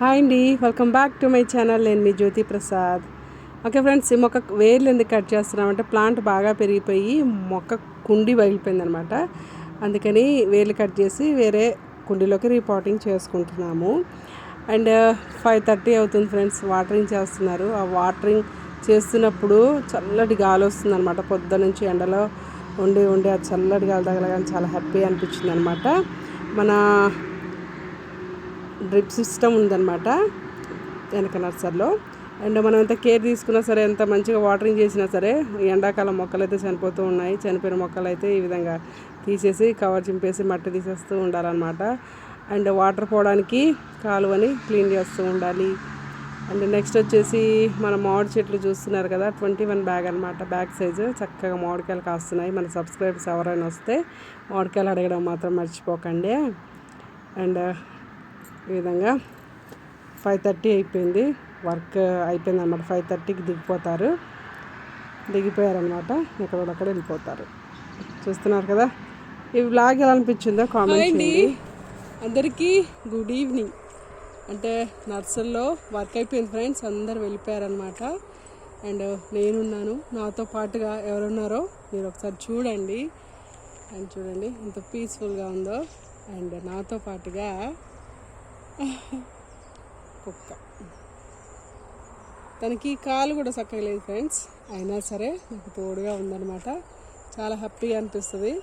Hi అండి welcome back to my channel. నేను మీ జ్యోతి ప్రసాద్. ఓకే ఫ్రెండ్స్ ఈ మొక్క వేర్లు ఎందుకు కట్ చేస్తున్నామంటే ప్లాంట్ బాగా పెరిగిపోయి మొక్క కుండి పగిలిపోయింది అనమాట అందుకని వేర్లు కట్ చేసి వేరే కుండీలోకి రీపాటింగ్ చేసుకుంటున్నాము. అండ్ ఫైవ్ థర్టీ అవుతుంది ఫ్రెండ్స్ వాటరింగ్ చేస్తున్నారు. ఆ వాటరింగ్ చేస్తున్నప్పుడు చల్లటి గాలి వస్తుంది అనమాట పొద్దు నుంచి ఎండలో ఉండి ఉండి ఆ చల్లటి గాలి తగలగానే చాలా హ్యాపీ అనిపించింది అనమాట మన డ్రిప్ సిస్టమ్ ఉందన్నమాట వెనక నర్సర్లో. అండ్ మనం ఎంత కేర్ తీసుకున్నా సరే ఎంత మంచిగా వాటరింగ్ చేసినా సరే ఎండాకాలం మొక్కలు అయితే చనిపోతూ ఉన్నాయి. చనిపోయిన మొక్కలు అయితే ఈ విధంగా తీసేసి కవర్ చింపేసి మట్టి తీసేస్తూ ఉండాలన్నమాట. అండ్ వాటర్ పోవడానికి కాలువని క్లీన్ చేస్తూ ఉండాలి. అండ్ నెక్స్ట్ వచ్చేసి మన మామిడి చెట్లు చూస్తున్నారు కదా ట్వంటీ వన్ బ్యాగ్ అనమాట బ్యాగ్ సైజు చక్కగా మామిడికాయలు కాస్తున్నాయి. మన సబ్స్క్రైబర్స్ ఎవరైనా వస్తే మామిడికాయలు అడగడం మాత్రం మర్చిపోకండి. అండ్ ఈ విధంగా ఫైవ్ థర్టీ అయిపోయింది. వర్క్ అయిపోయింది అనమాట ఫైవ్ థర్టీకి దిగిపోతారు. దిగిపోయారనమాట ఎక్కడక్కడ వెళ్ళిపోతారు. చూస్తున్నారు కదా? ఈ వ్లాగ్ ఎలా అనిపించిందో కామెంట్ అందరికీ గుడ్ ఈవినింగ్ అంటే నర్సరీలో వర్క్ అయిపోయింది ఫ్రెండ్స్. అందరు వెళ్ళిపోయారనమాట అండ్ నేనున్నాను. నాతో పాటుగా ఎవరున్నారో మీరు ఒకసారి చూడండి. అండ్ చూడండి ఎంత పీస్ఫుల్గా ఉందో. అండ్ నాతో పాటుగా కుక్క. తనకి కాలు కూడా చక్కగా లేదు ఫ్రెండ్స్. అయినా సరే నాకు తోడుగా ఉందన్నమాట. చాలా హ్యాపీగా అనిపిస్తుంది.